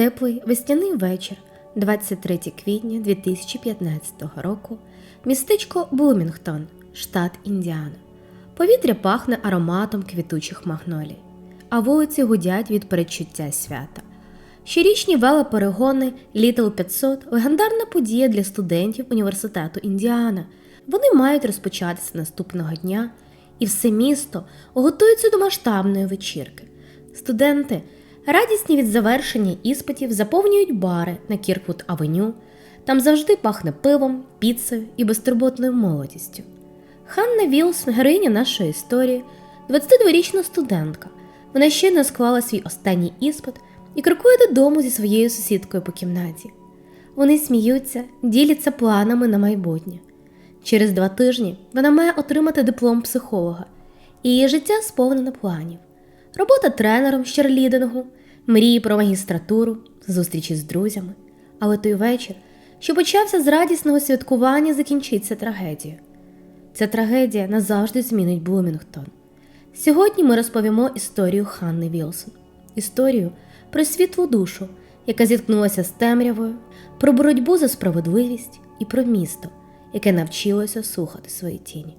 теплий весняний вечір, 23 квітня 2015 року, містечко Блумінгтон, штат Індіана. Повітря пахне ароматом квітучих магнолій, а вулиці гудять від передчуття свята. Щорічні велоперегони Little 500 – легендарна подія для студентів університету Індіана. Вони мають розпочатися наступного дня, і все місто готується до масштабної вечірки. Студенти, радісні від завершення іспитів, заповнюють бари на Кірквуд Авеню. Там завжди пахне пивом, піцею і безтурботною молодістю. Ханна Вілсон, героїня нашої історії, 22-річна студентка. Вона щойно склала свій останній іспит і крокує додому зі своєю сусідкою по кімнаті. Вони сміються, діляться планами на майбутнє. Через два тижні вона має отримати диплом психолога, і її життя сповнене планів. Робота тренером з черлідингу, мрії про магістратуру, зустрічі з друзями. Але той вечір, що почався з радісного святкування, закінчиться трагедією. Ця трагедія назавжди змінить Блумінгтон. Сьогодні ми розповімо історію Ханни Вілсон, історію про світлу душу, яка зіткнулася з темрявою, про боротьбу за справедливість і про місто, яке навчилося слухати свої тіні.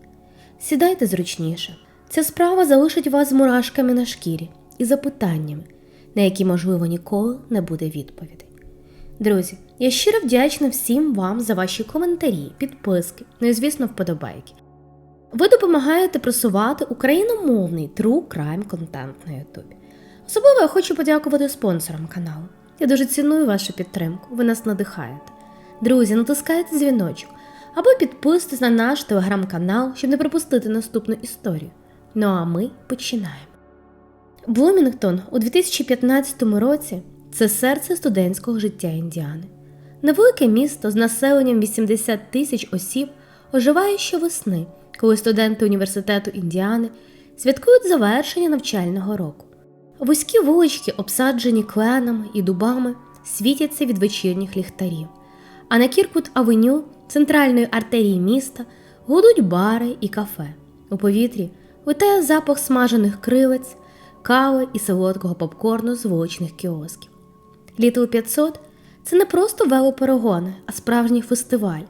Сідайте зручніше. Ця справа залишить вас з мурашками на шкірі і запитаннями, на які, можливо, ніколи не буде відповідей. Друзі, я щиро вдячна всім вам за ваші коментарі, підписки, ну і, звісно, вподобайки. Ви допомагаєте просувати україномовний true crime контент на Ютубі. Особливо я хочу подякувати спонсорам каналу. Я дуже ціную вашу підтримку, ви нас надихаєте. Друзі, натискайте дзвіночок або підписуйтесь на наш телеграм-канал, щоб не пропустити наступну історію. Ну а ми починаємо. Блумінгтон у 2015 році це серце студентського життя Індіани. Невелике місто з населенням 80 тисяч осіб оживає щовесни, коли студенти університету Індіани святкують завершення навчального року. Вузькі вулички, обсаджені кленами і дубами, світяться від вечірніх ліхтарів. А на Кіркут Авеню, центральної артерії міста, гудуть бари і кафе. У повітрі витає запах смажених кривець, кави і солодкого попкорну з вуличних кіосків. Літл 500 це не просто велоперегони, а справжній фестиваль.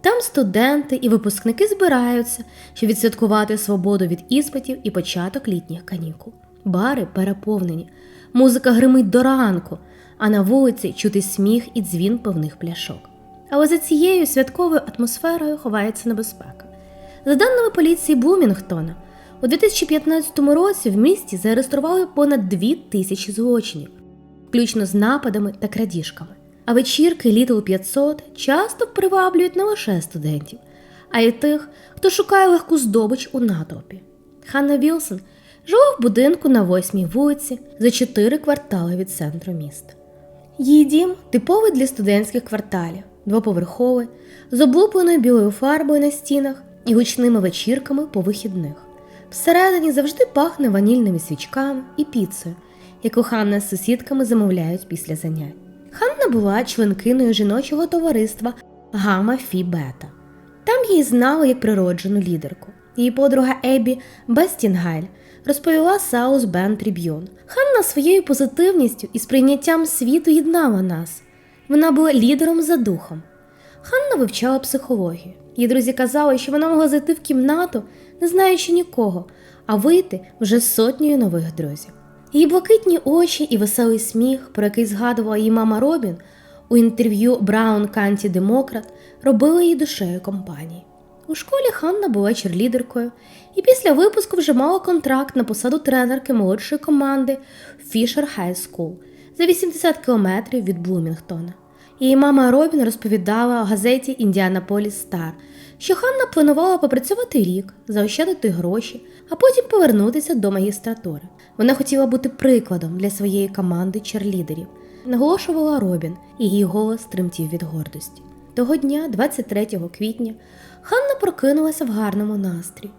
Там студенти і випускники збираються, щоб відсвяткувати свободу від іспитів і початок літніх канікул. Бари переповнені, музика гримить до ранку, а на вулиці чути сміх і дзвін пивних пляшок. Але за цією святковою атмосферою ховається небезпека. За даними поліції Блумінгтона, у 2015 році в місті зареєстрували понад 2 тисячі злочинів, включно з нападами та крадіжками. А вечірки Little 500 часто приваблюють не лише студентів, а й тих, хто шукає легку здобич у натовпі. Ханна Вілсон жила в будинку на восьмій вулиці за чотири квартали від центру міста. Її дім типовий для студентських кварталів, двоповерховий, з облупленою білою фарбою на стінах і гучними вечірками по вихідних. Всередині завжди пахне ванільними свічками і піцею, яку Ханна з сусідками замовляють після занять. Ханна була членкиною жіночого товариства Гама Фі Бета. Там її знали як природжену лідерку. Її подруга Ебі Бестінгайль розповіла Саус Бен Тріб'юн. Ханна своєю позитивністю і сприйняттям світу єднала нас. Вона була лідером за духом. Ханна вивчала психологію. Її друзі казали, що вона могла зайти в кімнату, не знаючи нікого, а вийти вже з сотнею нових друзів. Її блакитні очі і веселий сміх, про який згадувала її мама Робін у інтерв'ю Браун Канті Демократ, робили її душею компанії. У школі Ханна була черлідеркою і після випуску вже мала контракт на посаду тренерки молодшої команди Fisher High School за 80 кілометрів від Блумінгтона. Її мама Робін розповідала у газеті Індіанаполіс Стар, що Ханна планувала попрацювати рік, заощадити гроші, а потім повернутися до магістратури. Вона хотіла бути прикладом для своєї команди черлідерів, наголошувала Робін, і її голос тремтів від гордості. Того дня, 23 квітня, Ханна прокинулася в гарному настрій.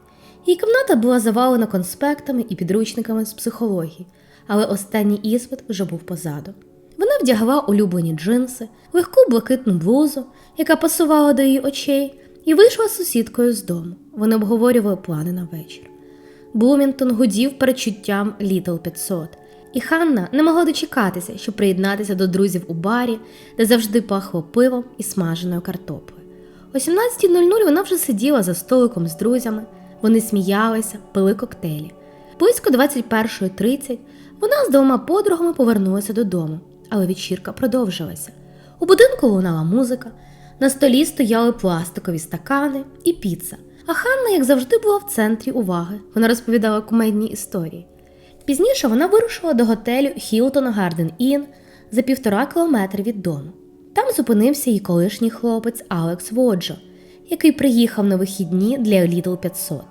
Її кімната була завалена конспектами і підручниками з психології, але останній іспит вже був позаду. Вдягла улюблені джинси, легку блакитну блузу, яка пасувала до її очей, і вийшла з сусідкою з дому. Вони обговорювали плани на вечір. Блумінтон гудів перечуттям Літл 500. І Ханна не могла дочекатися, щоб приєднатися до друзів у барі, де завжди пахло пивом і смаженою картоплею. О 17.00 вона вже сиділа за столиком з друзями, вони сміялися, пили коктейлі. Близько 21.30 вона з двома подругами повернулася додому, але вечірка продовжилася. У будинку лунала музика, на столі стояли пластикові стакани і піца. А Ханна, як завжди, була в центрі уваги. Вона розповідала кумедні історії. Пізніше вона вирушила до готелю Hilton Garden Inn за півтора кілометри від дому. Там зупинився її колишній хлопець Алекс Воджо, який приїхав на вихідні для Lidl 500.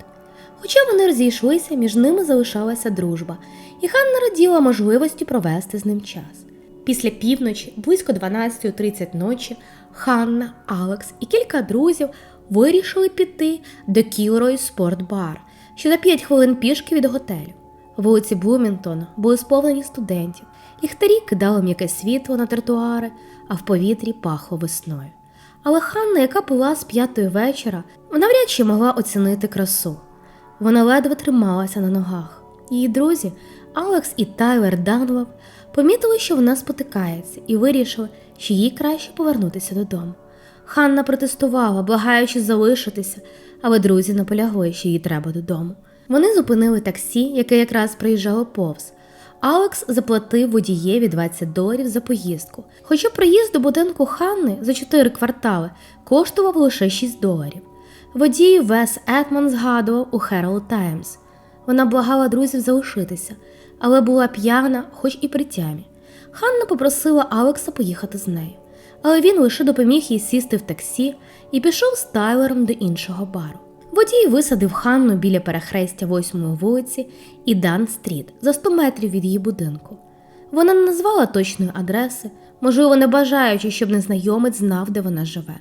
Хоча вони розійшлися, між ними залишалася дружба, і Ханна раділа можливості провести з ним час. Після півночі, близько 12.30 ночі, Ханна, Алекс і кілька друзів вирішили піти до Кілрой Спортбар, що за 5 хвилин пішки від готелю. Вулиці Блумінтона були сповнені студентів, ліхтарі кидали м'яке світло на тротуари, а в повітрі пахло весною. Але Ханна, яка пила з п'ятої вечора, навряд чи могла оцінити красу. Вона ледве трималася на ногах. Її друзі, Алекс і Тайлер Данлов, помітили, що вона спотикається, і вирішили, що їй краще повернутися додому. Ханна протестувала, благаючи залишитися, але друзі наполягли, що їй треба додому. Вони зупинили таксі, яке якраз приїжджало повз. Алекс заплатив водієві 20 доларів за поїздку, хоча проїзд до будинку Ханни за 4 квартали коштував лише 6 доларів. Водій Вес Етман згадував у Herald Times. Вона благала друзів залишитися, але була п'яна, хоч і при тямі. Ханна попросила Алекса поїхати з нею, але він лише допоміг їй сісти в таксі і пішов з Тайлером до іншого бару. Водій висадив Ханну біля перехрестя 8-ї вулиці і Дан Стріт за 100 метрів від її будинку. Вона не назвала точної адреси, можливо, не бажаючи, щоб незнайомець знав, де вона живе.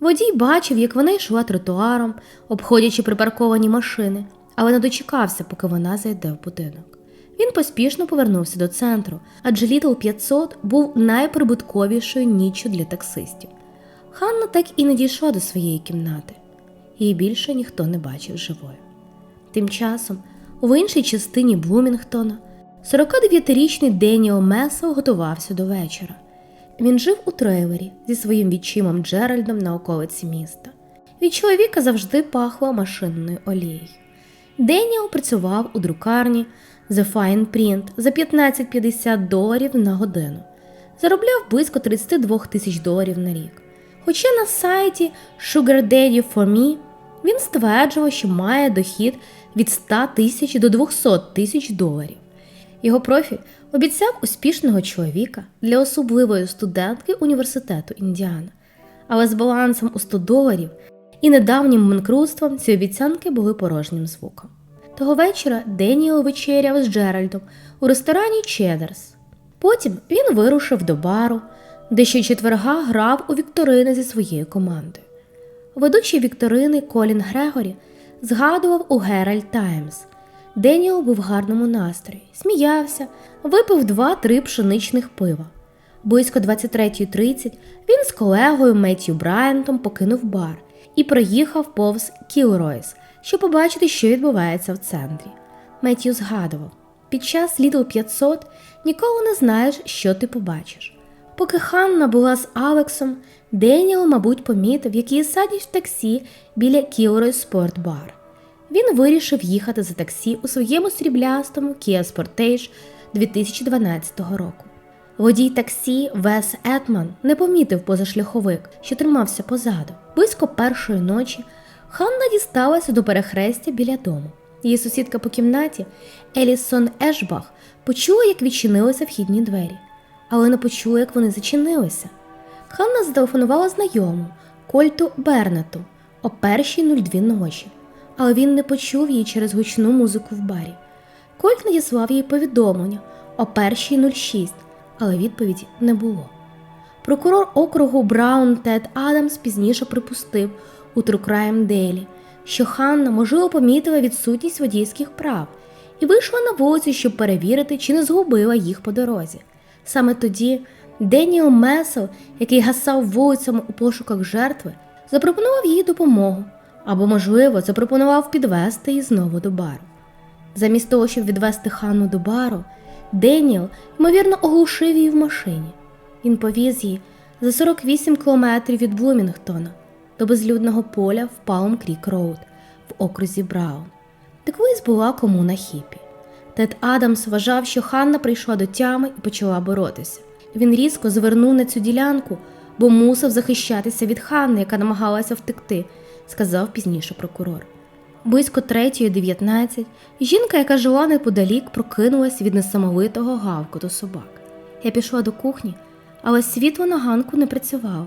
Водій бачив, як вона йшла тротуаром, обходячи припарковані машини, але не дочекався, поки вона зайде в будинок. Він поспішно повернувся до центру, адже Літл 500 був найприбутковішою ніччю для таксистів. Ханна так і не дійшла до своєї кімнати. Її більше ніхто не бачив живою. Тим часом, в іншій частині Блумінгтона, 49-річний Деніел Месел готувався до вечора. Він жив у трейлері зі своїм відчимом Джеральдом на околиці міста. Від чоловіка завжди пахло машинною олією. Деніел працював у друкарні The Fine Print за 15-50 доларів на годину. Заробляв близько 32 тисяч доларів на рік. Хоча на сайті Sugar Daddy for Me він стверджував, що має дохід від 100 тисяч до 200 тисяч доларів. Його профіль обіцяв успішного чоловіка для особливої студентки університету Індіана. Але з балансом у 100 доларів і недавнім банкрутством ці обіцянки були порожнім звуком. Того вечора Деніел вечеряв з Джеральдом у ресторані Чедерс. Потім він вирушив до бару, де щочетверга грав у вікторини зі своєю командою. Ведучий вікторини Колін Грегорі згадував у Геральд Таймс. Деніел був в гарному настрої, сміявся, випив два-три пшеничних пива. Близько 23.30 він з колегою Меттью Брайантом покинув бар і проїхав повз Кілройс, щоб побачити, що відбувається в центрі. Меттью згадував: під час Lidl 500 ніколи не знаєш, що ти побачиш. Поки Ханна була з Алексом, Деніел, мабуть, помітив, як її садять в таксі біля Кілройс Спортбар. Він вирішив їхати за таксі у своєму сріблястому Kia Sportage 2012 року. Водій таксі Вес Етман не помітив позашляховик, що тримався позаду. Близько першої ночі Ханна дісталася до перехрестя біля дому. Її сусідка по кімнаті Елісон Ешбах почула, як відчинилися вхідні двері, але не почула, як вони зачинилися. Ханна зателефонувала знайому Кольту Бернету о першій 02 ночі, але він не почув її через гучну музику в барі. Кольт надіслав їй повідомлення о першій 06, але відповіді не було. Прокурор округу Браун Тед Адамс пізніше припустив у Crime Daily, що Ханна, можливо, помітила відсутність водійських прав і вийшла на вулицю, щоб перевірити, чи не згубила їх по дорозі. Саме тоді Деніел Месел, який гасав вулицями у пошуках жертви, запропонував їй допомогу або, можливо, запропонував підвести її знову до бару. Замість того, щоб відвести Ханну до бару, Деніел, ймовірно, оглушив її в машині. Він повіз її за 48 кілометрів від Блумінгтона до безлюдного поля в Палм Крік Роуд в окрузі Браун, де колись була комуна хіпі. Тед Адамс вважав, що Ханна прийшла до тями і почала боротися. Він різко звернув на цю ділянку, бо мусив захищатися від Ханни, яка намагалася втекти, сказав пізніше прокурор. Близько 3.19 жінка, яка жила неподалік, прокинулась від несамовитого гавкоту собак. Я пішла до кухні, але світло на ганку не працювало.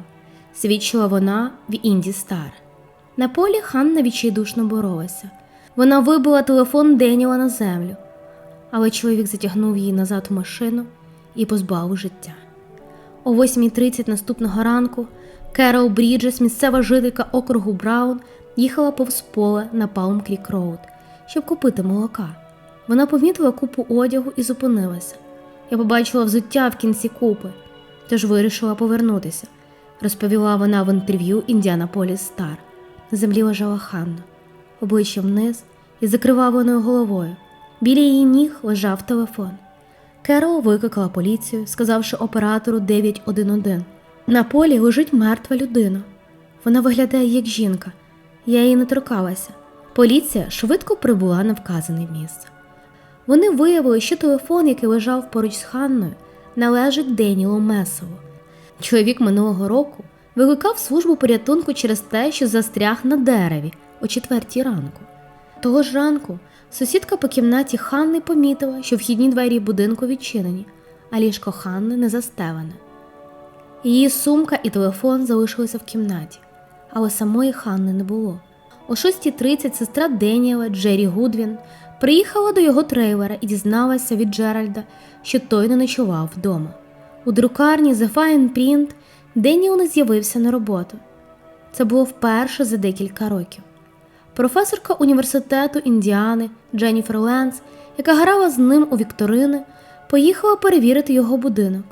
Свідчила вона в Інді Стар. На полі Ханна відчайдушно боролася. Вона вибила телефон Деніела на землю, але чоловік затягнув її назад в машину і позбавив життя. О 8.30 наступного ранку Керол Бріджес, місцева жителька округу Браун, їхала повз поле на Палм Крік Роуд, щоб купити молока. Вона помітила купу одягу і зупинилася. Я побачила взуття в кінці купи, тож вирішила повернутися, розповіла вона в інтерв'ю Індіанаполіс Стар. На землі лежала Ханна, обличчя вниз і закривавленою головою. Біля її ніг лежав телефон. Керол викликала поліцію, сказавши оператору 911. На полі лежить мертва людина. Вона виглядає як жінка. Я її не торкалася. Поліція швидко прибула на вказане місце. Вони виявили, що телефон, який лежав поруч з Ханною, належить Денілу Месову. Чоловік минулого року викликав службу порятунку через те, що застряг на дереві о четвертій ранку. Того ж ранку сусідка по кімнаті Ханни помітила, що вхідні двері будинку відчинені, а ліжко Ханни не застелене. Її сумка і телефон залишилися в кімнаті, але самої Ханни не було. О 6.30 сестра Деніела Джері Гудвін приїхала до його трейлера і дізналася від Джеральда, що той не ночував вдома. У друкарні The Fine Print Деніел не з'явився на роботу. Це було вперше за декілька років. Професорка університету Індіани Дженніфер Ленс, яка грала з ним у Вікторини, поїхала перевірити його будинок,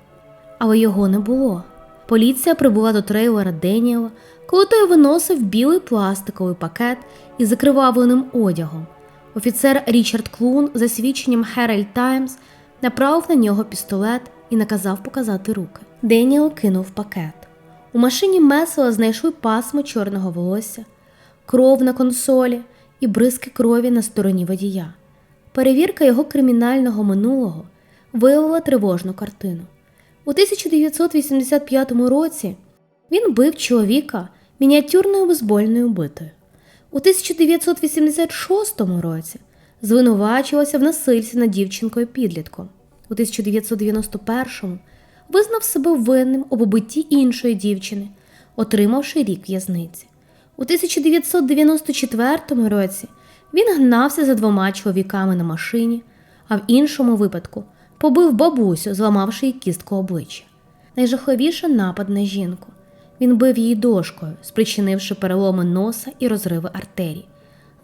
але його не було. Поліція прибула до трейлера Деніела, коли той виносив білий пластиковий пакет із закривавленим одягом. Офіцер Річард Клун за свідченням Herald Times направив на нього пістолет і наказав показати руки. Деніел кинув пакет. У машині Месела знайшли пасмо чорного волосся, кров на консолі і бризки крові на стороні водія. Перевірка його кримінального минулого виявила тривожну картину. У 1985 році він бив чоловіка мініатюрною бейсбольною битою. У 1986 році звинувачувався в насильстві над дівчинкою підлітком. У 1991 визнав себе винним у побитті іншої дівчини, отримавши рік в'язниці. У 1994 році він гнався за двома чоловіками на машині, а в іншому випадку побив бабусю, зламавши їй кістку обличчя. Найжахливіше напад на жінку. Він бив її дошкою, спричинивши переломи носа і розриви артерій.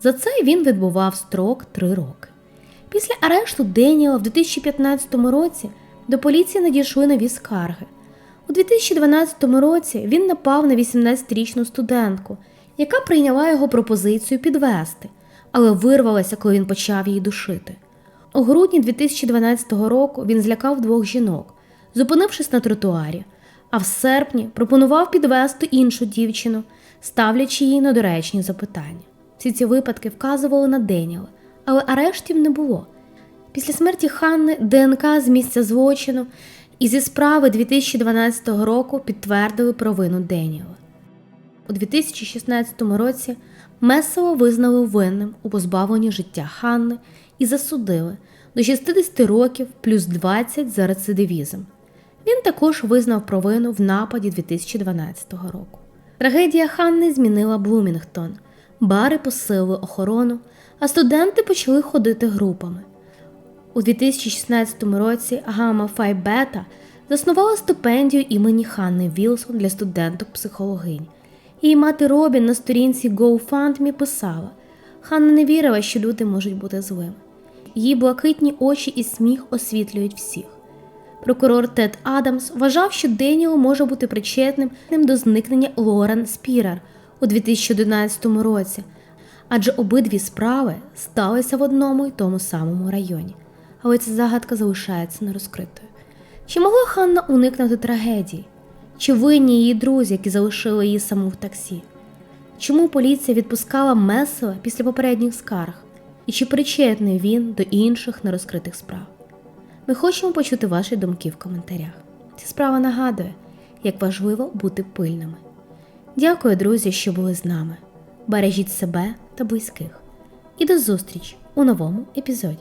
За це він відбував строк три роки. Після арешту Деніела в 2015 році до поліції надійшли нові скарги. У 2012 році він напав на 18-річну студентку, яка прийняла його пропозицію підвести, але вирвалася, коли він почав її душити. У грудні 2012 року він злякав двох жінок, зупинившись на тротуарі, а в серпні пропонував підвести іншу дівчину, ставлячи їй недоречні запитання. Всі ці випадки вказували на Деніела, але арештів не було. Після смерті Ханни ДНК з місця злочину і зі справи 2012 року підтвердили провину Деніела. У 2016 році Месово визнали винним у позбавленні життя Ханни і засудили до 60 років плюс 20 за рецидивізм. Він також визнав провину в нападі 2012 року. Трагедія Ханни змінила Блумінгтон. Бари посилили охорону, а студенти почали ходити групами. У 2016 році Гамма Фай Бета заснувала стипендію імені Ханни Вілсон для студенток психологинь. Її мати Робін на сторінці GoFundMe писала: Ханна не вірила, що люди можуть бути злими. Її блакитні очі і сміх освітлюють всіх. Прокурор Тед Адамс вважав, що Деніел може бути причетним до зникнення Лорен Спірер у 2011 році, адже обидві справи сталися в одному й тому самому районі. але ця загадка залишається нерозкритою. Чи могла Ханна уникнути трагедії? Чи винні її друзі, які залишили її саму в таксі? Чому поліція відпускала Месела після попередніх скарг? І чи причетний він до інших нерозкритих справ? Ми хочемо почути ваші думки в коментарях. Ця справа нагадує, як важливо бути пильними. Дякую, друзі, що були з нами. Бережіть себе та близьких. І до зустрічі у новому епізоді.